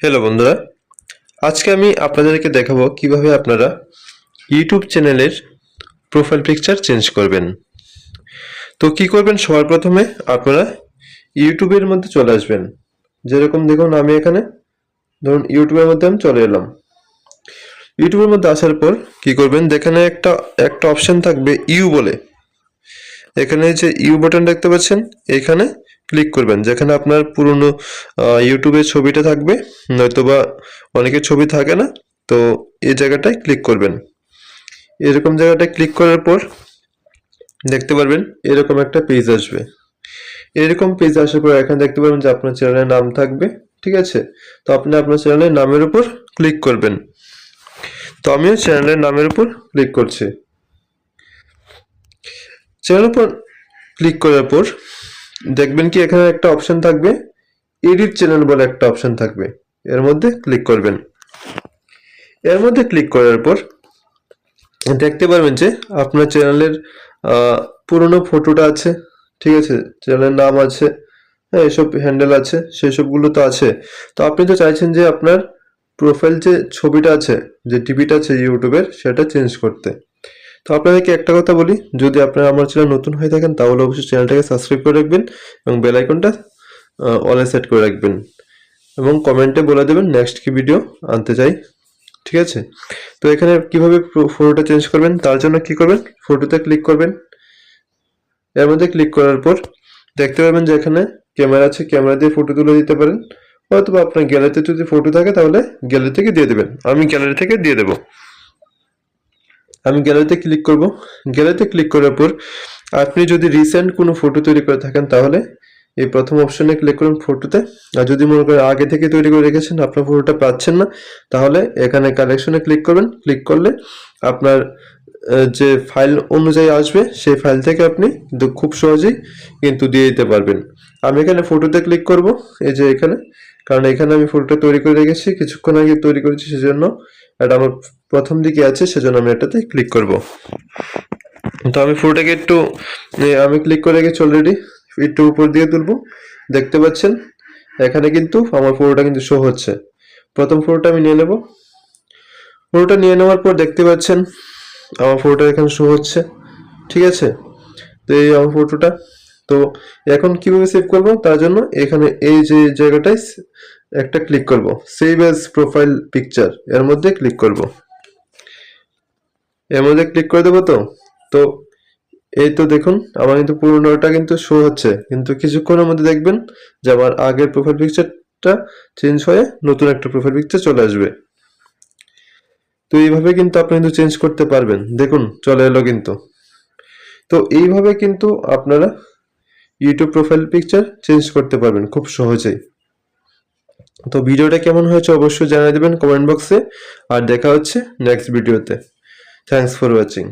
Hello বন্ধুরা। আজকে আমি আপনাদেরকে দেখাবো কীভাবে আপনারা ইউটিউব চ্যানেলের প্রোফাইল পিকচার চেঞ্জ করবেন। তো কি করবেন? সবার প্রথমে আপনারা ইউটিউবের মধ্যে চলে আসবেন। যেরকম দেখুন, আমি এখানে ধরুন ইউটিউবের মধ্যে আমি চলে এলাম। ইউটিউবের মধ্যে আসার পর কি করবেন? যেখানে একটা একটা অপশন থাকবে ইউ বলে। এখানে যে ইউ বাটন দেখতে পাচ্ছেন, এখানে ক্লিক করবেন। যেখানে আপনার পুরনো ইউটিউবের ছবিটা থাকবে, নয়তোবা অনেকের ছবি থাকে না, তো এই জায়গাটায় ক্লিক করবেন। এরকম জায়গাটায় ক্লিক করার পর দেখতে পারবেন, এরকম একটা পেজ আসবে। এরকম পেজ আসার পর এখানে দেখতে পারবেন যে আপনার চ্যানেলের নাম থাকবে, ঠিক আছে? তো আপনি আপনার চ্যানেলের নামের উপর ক্লিক করবেন। তো আমিও চ্যানেলের নামের উপর ক্লিক করছি। চ্যানেলের উপর ক্লিক করার পর দেখবেন কি এখানে একটা অপশন থাকবে এডিট চ্যানেল বলে একটা অপশন থাকবে। এর মধ্যে ক্লিক করবেন। এর মধ্যে ক্লিক করার পর দেখতে পারবেন যে আপনার চ্যানেলের পুরনো ফটোটা আছে, ঠিক আছে? চ্যানেলের নাম আছে হ্যাঁ এসব হ্যান্ডেল আছে, সেই সবগুলো তো আছে। তো আপনি তো চাইছেন যে আপনার প্রোফাইল যে ছবিটা আছে, যে টিভিটা আছে ইউটিউবের সেটা চেঞ্জ করতে। তো আপনাদেরকে একটা কথা বলি, যদি আপনারা আমার চ্যানেল নতুন হয়ে থাকেন, তাহলে অবশ্যই চ্যানেলটাকে সাবস্ক্রাইব করে রাখবেন এবং বেল আইকনটা অলে সেট করে রাখবেন এবং কমেন্টে বলে দেবেন নেক্সট কি ভিডিও আনতে চাই, ঠিক আছে? তো এখানে কীভাবে ফটোটা চেঞ্জ করবেন, তার জন্য কি করবেন ফটোতে ক্লিক করবেন, এর মধ্যে ক্লিক করার পর দেখতে পাবেন যে এখানে ক্যামেরা আছে ক্যামেরা দিয়ে ফটো তুলে দিতে পারেন, অথবা আপনার গ্যালারিতে যদি ফটো থাকে, তাহলে গ্যালারি থেকে দিয়ে দেবেন, আমি গ্যালারি থেকে দিয়ে দেবো। আমি গ্যালারিতে ক্লিক করব। গ্যালারিতে ক্লিক করার পর আপনি যদি রিসেন্ট কোনো ফটো তৈরি করে থাকেন, তাহলে এই প্রথম অপশনে ক্লিক করুন ফটোতে আর যদি মনে করেন আগে থেকে তৈরি করে রেখেছেন, আপনার ফটোটা পাচ্ছেন না, তাহলে এখানে কালেকশনে ক্লিক করবেন। ক্লিক করলে আপনার যে ফাইল অনুযায়ী আসবে, সেই ফাইল থেকে আপনি খুব সহজেই কিন্তু দিয়ে দিতে পারবেন। আমি এখানে ফটোতে ক্লিক করব, এই যে এখানে। কারণ এখানে আমি ফটোটা তৈরি করে রেখেছি, কিছুক্ষণ আগে তৈরি করেছি, সেজন্য এটা আমার প্রথম দিকে আছে, সেজন্য আমি এটাতে ক্লিক করব। তো আমি ফটোটাকে একটু আমি ক্লিক করে রেখেছি অলরেডি একটু উপর দিয়ে তুলবো। দেখতে পাচ্ছেন? এখানে কিন্তু আমার ফটোটা কিন্তু শো হচ্ছে। প্রথম ফটোটা আমি নিয়ে নেব। ফটোটা নিয়ে নেওয়ার পর দেখতে পাচ্ছেন, আমার ফটোটা এখানে শো হচ্ছে। ঠিক আছে? তো এই আমার ফটোটা তো এখন কীভাবে সেভ করব? তার জন্য এখানে এই যে জায়গাটায় একটা ক্লিক করব। সেভ অ্যাজ প্রোফাইল পিকচার এর মধ্যে ক্লিক করব। এর মধ্যে ক্লিক করে দেবো তো? তো এই তো দেখুন, আমার কিন্তু পুরোনোটা কিন্তু শো হচ্ছে। কিন্তু কিছুক্ষণের মধ্যে দেখবেন যে আমার আগের প্রোফাইল পিকচারটা চেঞ্জ হয়ে নতুন একটা প্রোফাইল পিকচার চলে আসবে। তো এইভাবে কিন্তু আপনি কিন্তু চেঞ্জ করতে পারবেন। দেখুন, চলে এলো কিন্তু। তো এইভাবে কিন্তু আপনারা ইউটিউব প্রোফাইল পিকচার চেঞ্জ করতে পারবেন খুব সহজেই। তো ভিডিওটা কেমন হয়েছে অবশ্যই জানিয়ে দেবেন কমেন্ট বক্সে, আর দেখা হচ্ছে নেক্সট ভিডিওতে থ্যাংকস ফর ওয়াচিং